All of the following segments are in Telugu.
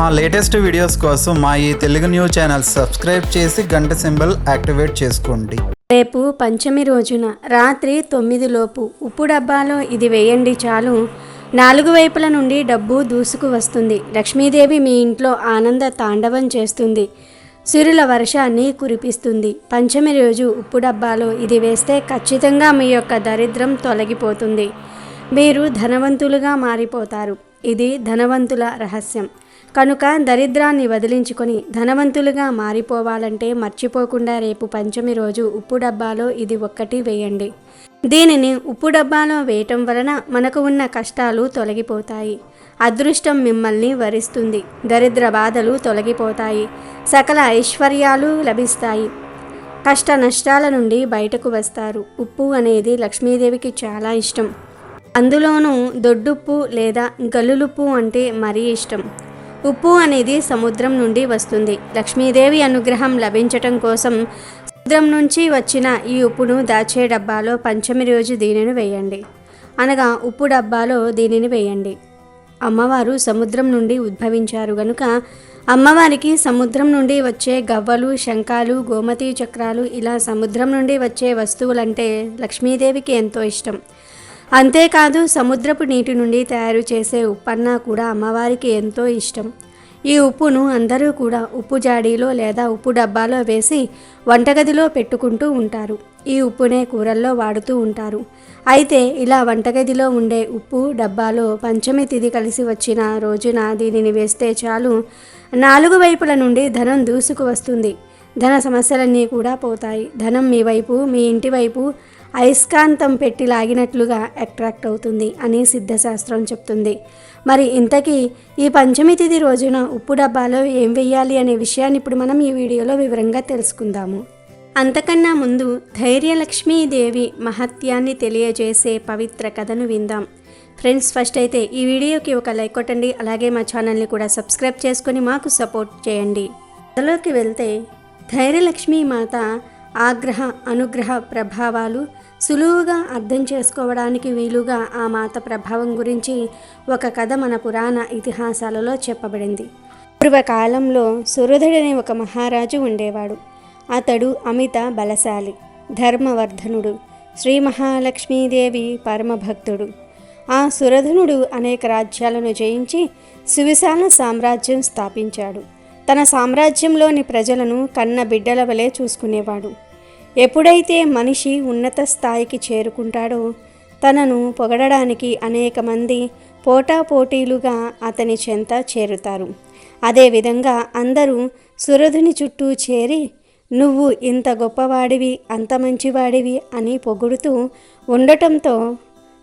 మా లేటెస్ట్ వీడియోస్ కోసం మా ఈ తెలుగు న్యూస్ ఛానల్ సబ్స్క్రైబ్ చేసి గంట సింబల్ యాక్టివేట్ చేసుకోండి. రేపు పంచమి రోజున రాత్రి తొమ్మిదిలోపు ఉప్పు డబ్బాలో ఇది వేయండి చాలు. నాలుగు వైపుల నుండి డబ్బు దూసుకు వస్తుంది. లక్ష్మీదేవి మీ ఇంట్లో ఆనంద తాండవం చేస్తుంది. సిరుల వర్షాన్ని కురిపిస్తుంది. పంచమి రోజు ఉప్పు డబ్బాలో ఇది వేస్తే ఖచ్చితంగా మీ యొక్క దరిద్రం తొలగిపోతుంది. మీరు ధనవంతులుగా మారిపోతారు. ఇది ధనవంతుల రహస్యం. కనుక దరిద్రాన్ని వదిలించుకొని ధనవంతులుగా మారిపోవాలంటే మర్చిపోకుండా రేపు పంచమి రోజు ఉప్పు డబ్బాలో ఇది ఒక్కటి వేయండి. దీనిని ఉప్పు డబ్బాలో వేయటం వలన మనకు ఉన్న కష్టాలు తొలగిపోతాయి. అదృష్టం మిమ్మల్ని వరిస్తుంది. దరిద్ర బాధలు తొలగిపోతాయి. సకల ఐశ్వర్యాలు లభిస్తాయి. కష్ట నష్టాల నుండి బయటకు వస్తారు. ఉప్పు అనేది లక్ష్మీదేవికి చాలా ఇష్టం. అందులోనూ దొడ్డుప్పు లేదా గల్లులుప్పు అంటే మరీ ఇష్టం. ఉప్పు అనేది సముద్రం నుండి వస్తుంది. లక్ష్మీదేవి అనుగ్రహం లభించటం కోసం సముద్రం నుంచి వచ్చిన ఈ ఉప్పును దాచే డబ్బాలో పంచమి రోజు దీనిని వేయండి. అనగా ఉప్పు డబ్బాలో దీనిని వేయండి. అమ్మవారు సముద్రం నుండి ఉద్భవించారు గనుక అమ్మవారికి సముద్రం నుండి వచ్చే గవ్వలు శంఖాలు గోమతి చక్రాలు ఇలా సముద్రం నుండి వచ్చే వస్తువులంటే లక్ష్మీదేవికి ఎంతో ఇష్టం. అంతేకాదు సముద్రపు నీటి నుండి తయారు చేసే ఉప్పన్నా కూడా అమ్మవారికి ఎంతో ఇష్టం. ఈ ఉప్పును అందరూ కూడా ఉప్పు జాడీలో లేదా ఉప్పు డబ్బాలో వేసి వంటగదిలో పెట్టుకుంటూ ఉంటారు. ఈ ఉప్పునే కూరల్లో వాడుతూ ఉంటారు. అయితే ఇలా వంటగదిలో ఉండే ఉప్పు డబ్బాలో పంచమి తిథి కలిసి వచ్చిన రోజున దీనిని వేస్తే చాలు నాలుగు వైపుల నుండి ధనం దూసుకు వస్తుంది. ధన సమస్యలన్నీ కూడా పోతాయి. ధనం మీ వైపు మీ ఇంటి వైపు అయస్కాంతం పెట్టి లాగినట్లుగా అట్రాక్ట్ అవుతుంది అని సిద్ధశాస్త్రం చెప్తుంది. మరి ఇంతకీ ఈ పంచమి తిథి రోజున ఉప్పు డబ్బాలో ఏం వెయ్యాలి అనే విషయాన్ని ఇప్పుడు మనం ఈ వీడియోలో వివరంగా తెలుసుకుందాము. అంతకన్నా ముందు ధైర్యలక్ష్మీదేవి మహత్యాన్ని తెలియజేసే పవిత్ర కథను విందాం. ఫ్రెండ్స్ ఫస్ట్ అయితే ఈ వీడియోకి ఒక లైక్ కొట్టండి అలాగే మా ఛానల్ని కూడా సబ్స్క్రైబ్ చేసుకొని మాకు సపోర్ట్ చేయండి. కథలోకి వెళ్తే ధైర్యలక్ష్మీ మాత ఆగ్రహ అనుగ్రహ ప్రభావాలు సులువుగా అర్థం చేసుకోవడానికి వీలుగా ఆ మాత ప్రభావం గురించి ఒక కథ మన పురాణ ఇతిహాసాలలో చెప్పబడింది. పూర్వకాలంలో సురధుడనే ఒక మహారాజు ఉండేవాడు. అతడు అమిత బలశాలి ధర్మవర్ధనుడు శ్రీ మహాలక్ష్మీదేవి పరమభక్తుడు. ఆ సురధనుడు అనేక రాజ్యాలను జయించి సువిశాల సామ్రాజ్యం స్థాపించాడు. తన సామ్రాజ్యంలోని ప్రజలను కన్న బిడ్డల వలె చూసుకునేవాడు. ఎప్పుడైతే మనిషి ఉన్నత స్థాయికి చేరుకుంటాడో తనను పొగడడానికి అనేక మంది పోటాపోటీలుగా అతని చెంత చేరుతారు. అదేవిధంగా అందరూ సురధుని చుట్టూ చేరి నువ్వు ఇంత గొప్పవాడివి అంత మంచివాడివి అని పొగుడుతూ ఉండటంతో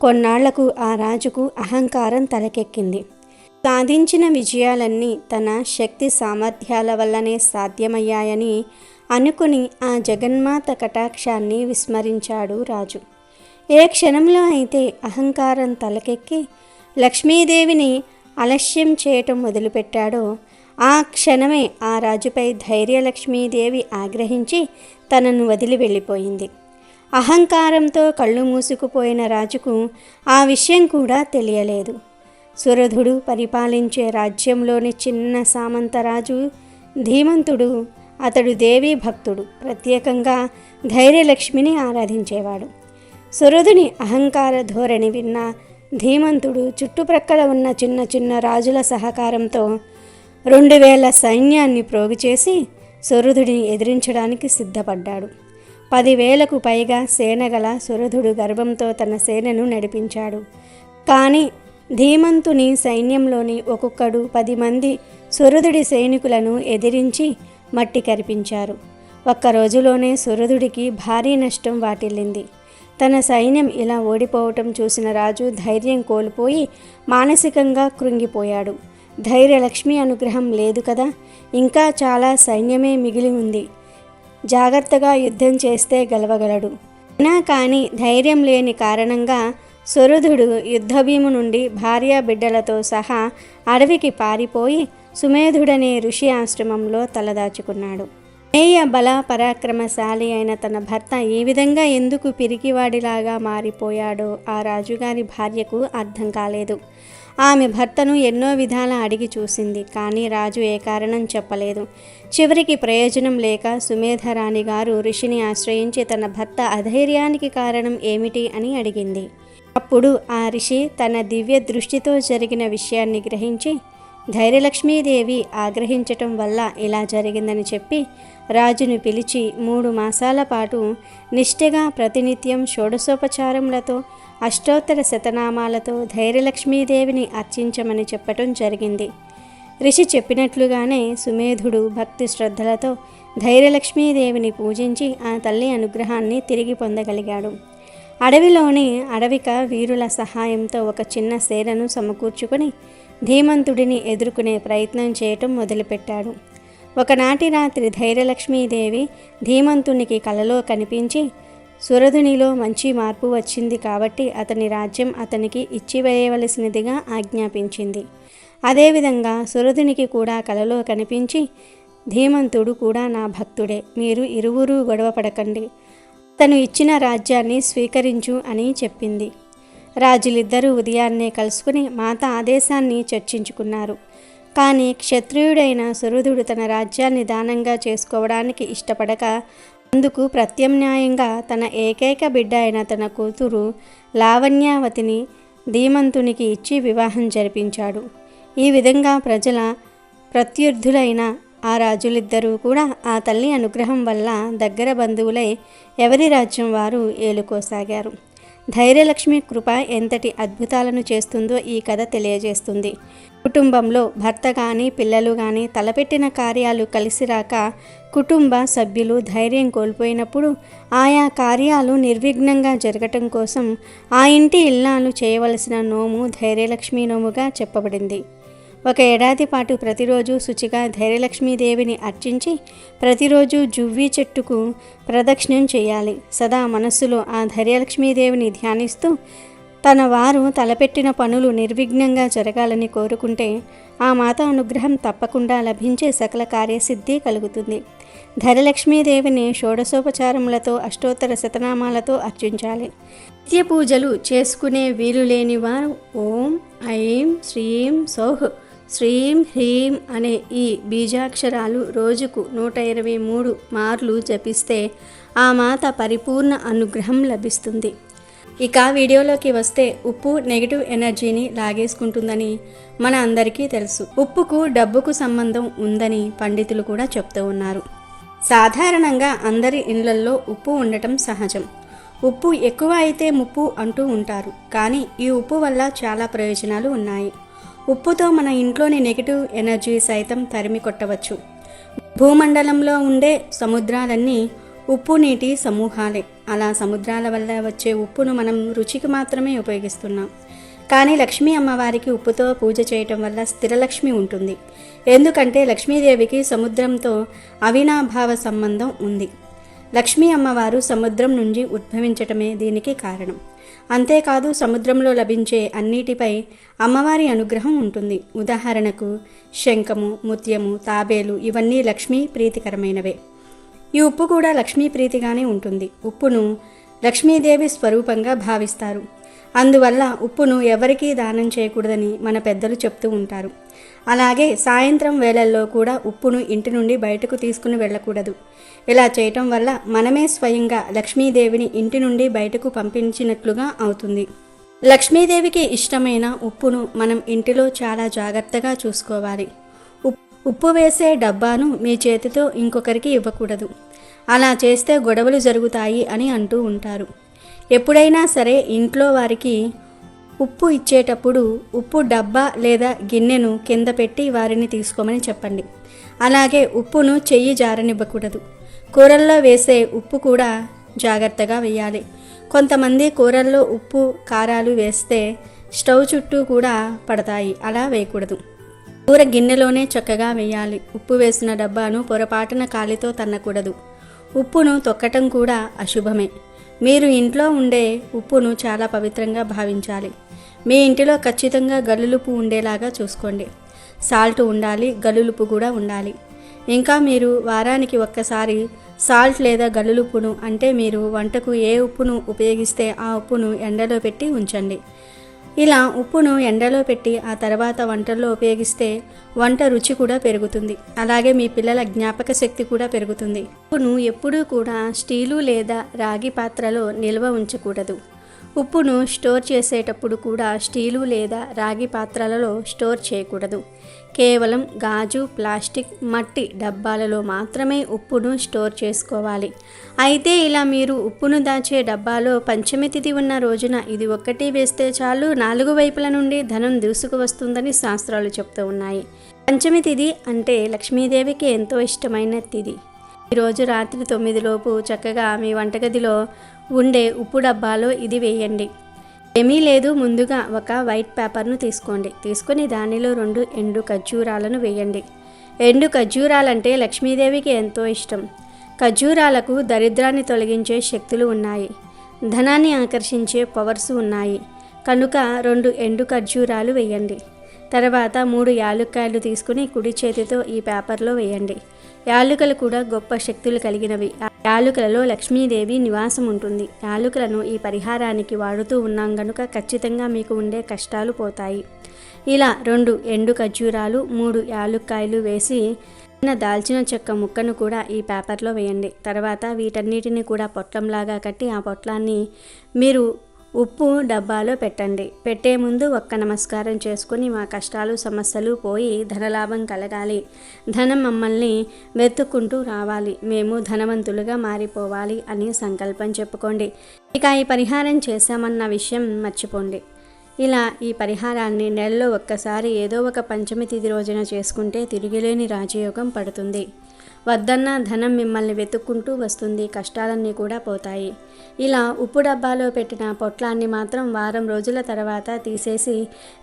కొన్నాళ్ళకు ఆ రాజుకు అహంకారం తలకెక్కింది. సాధించిన విజయాలన్నీ తన శక్తి సామర్థ్యాల వల్లనే సాధ్యమయ్యాయని అనుకుని ఆ జగన్మాత కటాక్షాన్ని విస్మరించాడు రాజు. ఏ క్షణంలో అయితే అహంకారం తలకెక్కి లక్ష్మీదేవిని అలస్యం చేయటం మొదలుపెట్టాడో ఆ క్షణమే ఆ రాజుపై ధైర్యలక్ష్మీదేవి ఆగ్రహించి తనను వదిలి వెళ్ళిపోయింది. అహంకారంతో కళ్ళు మూసుకుపోయిన రాజుకు ఆ విషయం కూడా తెలియలేదు. సురధుడు పరిపాలించే రాజ్యంలోని చిన్న సామంతరాజు ధీమంతుడు అతడు దేవీ భక్తుడు. ప్రత్యేకంగా ధైర్యలక్ష్మిని ఆరాధించేవాడు. సురధుని అహంకార ధోరణి విన్న ధీమంతుడు చుట్టుప్రక్కల ఉన్న చిన్న చిన్న రాజుల సహకారంతో రెండు వేల సైన్యాన్ని ప్రోగు చేసి సురధుడిని ఎదిరించడానికి సిద్ధపడ్డాడు. పదివేలకు పైగా సేనగల సురధుడు గర్భంతో తన సేనను నడిపించాడు. కానీ ధీమంతుని సైన్యంలోని ఒక్కొక్కడు పది మంది సురధుడి సైనికులను ఎదిరించి మట్టి కరిపించారు. ఒక్క రోజులోనే సురధుడికి భారీ నష్టం వాటిల్లింది. తన సైన్యం ఇలా ఓడిపోవటం చూసిన రాజు ధైర్యం కోల్పోయి మానసికంగా కృంగిపోయాడు. ధైర్యలక్ష్మి అనుగ్రహం లేదు కదా? ఇంకా చాలా సైన్యమే మిగిలి ఉంది. జాగ్రత్తగా యుద్ధం చేస్తే గెలవగలడు. అయినా కానీ ధైర్యం లేని కారణంగా సురధుడు యుద్ధభీము నుండి భార్యా బిడ్డలతో సహా అడవికి పారిపోయి సుమేధుడనే ఋషి ఆశ్రమంలో తలదాచుకున్నాడు. నేయ బల పరాక్రమశాలి అయిన తన భర్త ఏ విధంగా ఎందుకు పిరికివాడిలాగా మారిపోయాడో ఆ రాజుగారి భార్యకు అర్థం కాలేదు. ఆమె భర్తను ఎన్నో విధాల అడిగి చూసింది కానీ రాజు ఏ కారణం చెప్పలేదు. చివరికి ప్రయోజనం లేక సుమేధరాణి గారు ఋషిని ఆశ్రయించి తన భర్త అధైర్యానికి కారణం ఏమిటి అని అడిగింది. అప్పుడు ఆ ఋషి తన దివ్య దృష్టితో జరిగిన విషయాన్ని గ్రహించి ధైర్యలక్ష్మీదేవి ఆగ్రహించటం వల్ల ఇలా జరిగిందని చెప్పి రాజును పిలిచి మూడు మాసాల పాటు నిష్ఠగా ప్రతినిత్యం షోడశోపచారములతో అష్టోత్తర శతనామాలతో ధైర్యలక్ష్మీదేవిని అర్చించమని చెప్పటం జరిగింది. ఋషి చెప్పినట్లుగానే సుమేధుడు భక్తి శ్రద్ధలతో ధైర్యలక్ష్మీదేవిని పూజించి ఆ తల్లి అనుగ్రహాన్ని తిరిగి పొందగలిగాడు. అడవిలోని అడవిక వీరుల సహాయంతో ఒక చిన్న సేనను సమకూర్చుకొని ధీమంతుడిని ఎదుర్కొనే ప్రయత్నం చేయటం మొదలుపెట్టాడు. ఒకనాటి రాత్రి ధైర్యలక్ష్మీదేవి ధీమంతునికి కలలో కనిపించి సురధునిలో మంచి మార్పు వచ్చింది కాబట్టి అతని రాజ్యం అతనికి ఇచ్చివేయవలసినదిగా ఆజ్ఞాపించింది. అదేవిధంగా సురధునికి కూడా కలలో కనిపించి ధీమంతుడు కూడా నా భక్తుడే మీరు ఇరువురు గొడవ పడకండి. తను ఇచ్చిన రాజ్యాన్ని స్వీకరించు అని చెప్పింది. రాజులిద్దరూ ఉదయాన్నే కలుసుకుని మాత ఆదేశాన్ని చర్చించుకున్నారు. కానీ క్షత్రియుడైన సురుధుడు తన రాజ్యాన్ని దానంగా చేసుకోవడానికి ఇష్టపడక అందుకు ప్రత్యామ్నాయంగా తన ఏకైక బిడ్డ అయిన తన కూతురు లావణ్యావతిని ధీమంతునికి ఇచ్చి వివాహం జరిపించాడు. ఈ విధంగా ప్రజల ప్రత్యర్థులైన ఆ రాజులిద్దరూ కూడా ఆ తల్లి అనుగ్రహం వల్ల దగ్గర బంధువులై ఎవరి రాజ్యం వారు ఏలుకోసాగారు. ధైర్యలక్ష్మి కృప ఎంతటి అద్భుతాలను చేస్తుందో ఈ కథ తెలియజేస్తుంది. కుటుంబంలో భర్త కానీ పిల్లలు కానీ తలపెట్టిన కార్యాలు కలిసి రాక కుటుంబ సభ్యులు ధైర్యం కోల్పోయినప్పుడు ఆయా కార్యాలు నిర్విఘ్నంగా జరగటం కోసం ఆ ఇంటి ఇల్లాలు చేయవలసిన నోము ధైర్యలక్ష్మి నోముగా చెప్పబడింది. ఒక ఏడాది పాటు ప్రతిరోజు శుచిగా ధైర్యలక్ష్మీదేవిని అర్చించి ప్రతిరోజు జువ్వి చెట్టుకు ప్రదక్షిణం చేయాలి. సదా మనస్సులో ఆ ధైర్యలక్ష్మీదేవిని ధ్యానిస్తూ తన వారు తలపెట్టిన పనులు నిర్విఘ్నంగా జరగాలని కోరుకుంటే ఆ మాత అనుగ్రహం తప్పకుండా లభించే సకల కార్యసిద్ధి కలుగుతుంది. ధరలక్ష్మీదేవిని షోడశోపచారములతో అష్టోత్తర శతనామాలతో అర్చించాలి. నిత్య పూజలు చేసుకునే వీలు లేని వారు ఓం ఐం శ్రీం సౌహ్ శ్రీం హ్రీం అనే ఈ బీజాక్షరాలు రోజుకు నూట ఇరవై మూడు మార్లు జపిస్తే ఆ మాత పరిపూర్ణ అనుగ్రహం లభిస్తుంది. ఇక వీడియోలోకి వస్తే ఉప్పు నెగిటివ్ ఎనర్జీని లాగేసుకుంటుందని మన అందరికీ తెలుసు. ఉప్పుకు డబ్బుకు సంబంధం ఉందని పండితులు కూడా చెప్తూ ఉన్నారు. సాధారణంగా అందరి ఇళ్ళల్లో ఉప్పు ఉండటం సహజం. ఉప్పు ఎక్కువ అయితే ముప్పు అంటూ ఉంటారు. కానీ ఈ ఉప్పు వల్ల చాలా ప్రయోజనాలు ఉన్నాయి. ఉప్పుతో మన ఇంట్లోని నెగిటివ్ ఎనర్జీ సైతం తరిమి కొట్టవచ్చు. భూమండలంలో ఉండే సముద్రాలన్నీ ఉప్పు నీటి సమూహాలే. అలా సముద్రాల వల్ల వచ్చే ఉప్పును మనం రుచికి మాత్రమే ఉపయోగిస్తున్నాం. కానీ లక్ష్మీ అమ్మవారికి ఉప్పుతో పూజ చేయటం వల్ల స్థిరలక్ష్మి ఉంటుంది. ఎందుకంటే లక్ష్మీదేవికి సముద్రంతో అవినాభావ సంబంధం ఉంది. లక్ష్మీ అమ్మవారు సముద్రం నుంచి ఉద్భవించటమే దీనికి కారణం. అంతేకాదు సముద్రంలో లభించే అన్నిటిపై అమ్మవారి అనుగ్రహం ఉంటుంది. ఉదాహరణకు శంఖము ముత్యము తాబేలు ఇవన్నీ లక్ష్మీ ప్రీతికరమైనవే. ఈ ఉప్పు కూడా లక్ష్మీ ప్రీతిగానే ఉంటుంది. ఉప్పును లక్ష్మీదేవి స్వరూపంగా భావిస్తారు. అందువల్ల ఉప్పును ఎవరికీ దానం చేయకూడదని మన పెద్దలు చెప్తూ ఉంటారు. అలాగే సాయంత్రం వేళల్లో కూడా ఉప్పును ఇంటి నుండి బయటకు తీసుకుని వెళ్ళకూడదు. ఇలా చేయటం వల్ల మనమే స్వయంగా లక్ష్మీదేవిని ఇంటి నుండి బయటకు పంపించినట్లుగా అవుతుంది. లక్ష్మీదేవికి ఇష్టమైన ఉప్పును మనం ఇంటిలో చాలా జాగ్రత్తగా చూసుకోవాలి. ఉప్- ఉప్పు వేసే డబ్బాను మీ చేతితో ఇంకొకరికి ఇవ్వకూడదు. అలా చేస్తే గొడవలు జరుగుతాయి అని అంటూ ఉంటారు. ఎప్పుడైనా సరే ఇంట్లో వారికి ఉప్పు ఇచ్చేటప్పుడు ఉప్పు డబ్బా లేదా గిన్నెను కింద పెట్టి వారిని తీసుకోమని చెప్పండి. అలాగే ఉప్పును చెయ్యి జారనివ్వకూడదు. కూరల్లో వేసే ఉప్పు కూడా జాగ్రత్తగా వేయాలి. కొంతమంది కూరల్లో ఉప్పు కారాలు వేస్తే స్టవ్ చుట్టూ కూడా పడతాయి. అలా వేయకూడదు. కూర గిన్నెలోనే చక్కగా వేయాలి. ఉప్పు వేసిన డబ్బాను పొరపాటున కాలితో తన్నకూడదు. ఉప్పును తొక్కటం కూడా అశుభమే. మీరు ఇంట్లో ఉండే ఉప్పును చాలా పవిత్రంగా భావించాలి. మీ ఇంటిలో ఖచ్చితంగా గల్లులుపు ఉండేలాగా చూసుకోండి. సాల్ట్ ఉండాలి గల్లులుపు కూడా ఉండాలి. ఇంకా మీరు వారానికి ఒక్కసారి సాల్ట్ లేదా గల్లులుప్పును అంటే మీరు వంటకు ఏ ఉప్పును ఉపయోగిస్తే ఆ ఉప్పును ఎండలో పెట్టి ఉంచండి. ఇలా ఉప్పును ఎండలో పెట్టి ఆ తర్వాత వంటల్లో ఉపయోగిస్తే వంట రుచి కూడా పెరుగుతుంది. అలాగే మీ పిల్లల జ్ఞాపక శక్తి కూడా పెరుగుతుంది. ఉప్పును ఎప్పుడూ కూడా స్టీలు లేదా రాగి పాత్రలో నిల్వ ఉంచకూడదు. ఉప్పును స్టోర్ చేసేటప్పుడు కూడా స్టీలు లేదా రాగి పాత్రలలో స్టోర్ చేయకూడదు. కేవలం గాజు ప్లాస్టిక్ మట్టి డబ్బాలలో మాత్రమే ఉప్పును స్టోర్ చేసుకోవాలి. అయితే ఇలా మీరు ఉప్పును దాచే డబ్బాలో పంచమి తిథి ఉన్న రోజున ఇది ఒక్కటి వేస్తే చాలు నాలుగు వైపుల నుండి ధనం దూసుకు వస్తుందని శాస్త్రాలు చెప్తూ ఉన్నాయి. పంచమి తిథి అంటే లక్ష్మీదేవికి ఎంతో ఇష్టమైన తిథి. ఈరోజు రాత్రి తొమ్మిదిలోపు చక్కగా మీ వంటగదిలో ఉండే ఉప్పు డబ్బాలో ఇది వేయండి. ఏమీ లేదు. ముందుగా ఒక వైట్ పేపర్ను తీసుకోండి. తీసుకుని దానిలో రెండు ఎండు ఖర్జూరాలను వేయండి. ఎండు ఖర్జూరాలంటే లక్ష్మీదేవికి ఎంతో ఇష్టం. ఖర్జూరాలకు దరిద్రాన్ని తొలగించే శక్తులు ఉన్నాయి. ధనాన్ని ఆకర్షించే పవర్స్ ఉన్నాయి. కనుక రెండు ఎండు ఖర్జూరాలు వేయండి. తర్వాత మూడు యాలుక్కాయలు తీసుకుని కుడి చేతితో ఈ పేపర్లో వేయండి. యాలుకలు కూడా గొప్ప శక్తులు కలిగినవి. యాలుకలలో లక్ష్మీదేవి నివాసం ఉంటుంది యాలుకలను ఈ పరిహారానికి వాడుతూ ఉన్నాం గనుక ఖచ్చితంగా మీకు ఉండే కష్టాలు పోతాయి. ఇలా రెండు ఎండు ఖర్జూరాలు మూడు యాలుక్కాయలు వేసి చిన్న దాల్చిన చెక్క ముక్కను కూడా ఈ పేపర్లో వేయండి. తర్వాత వీటన్నిటిని కూడా పొట్లంలాగా కట్టి ఆ పొట్లాన్ని మీరు ఉప్పు డబ్బాలో పెట్టండి. పెట్టే ముందు ఒక్క నమస్కారం చేసుకుని మా కష్టాలు సమస్యలు పోయి ధనలాభం కలగాలి. ధనం మమ్మల్ని వెతుక్కుంటూ రావాలి. మేము ధనవంతులుగా మారిపోవాలి అని సంకల్పం చెప్పుకోండి. ఇక ఈ పరిహారం చేశామన్న విషయం మర్చిపోండి. ఇలా ఈ పరిహారాన్ని నెలలో ఒక్కసారి ఏదో ఒక పంచమి తిథి రోజున చేసుకుంటే తిరిగిలేని రాజయోగం పడుతుంది. వద్దన్న ధనం మిమ్మల్ని వెతుక్కుంటూ వస్తుంది కష్టాలన్నీ కూడా పోతాయి. ఇలా ఉప్పు డబ్బాలో పెట్టిన పొట్లాన్ని మాత్రం వారం రోజుల తర్వాత తీసేసి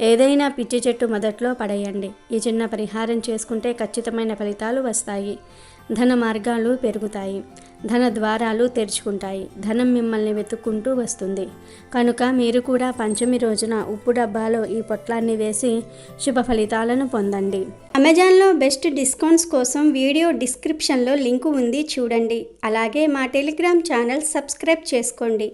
ఏదైనా పిచ్చి చెట్టు మొదట్లో పడేయండి. ఈ చిన్న పరిహారం చేసుకుంటే ఖచ్చితమైన ఫలితాలు వస్తాయి. ధన మార్గాలు పెరుగుతాయి. ధన ద్వారాలు తెరుచుకుంటాయి. ధనం మిమ్మల్ని వెతుక్కుంటూ వస్తుంది. కనుక మీరు కూడా పంచమి రోజున ఉప్పు డబ్బాలో ఈ పొట్లాన్ని వేసి శుభ ఫలితాలను పొందండి. అమెజాన్లో బెస్ట్ డిస్కౌంట్స్ కోసం వీడియో డిస్క్రిప్షన్లో లింకు ఉంది చూడండి. అలాగే మా టెలిగ్రామ్ ఛానల్ సబ్స్క్రైబ్ చేసుకోండి.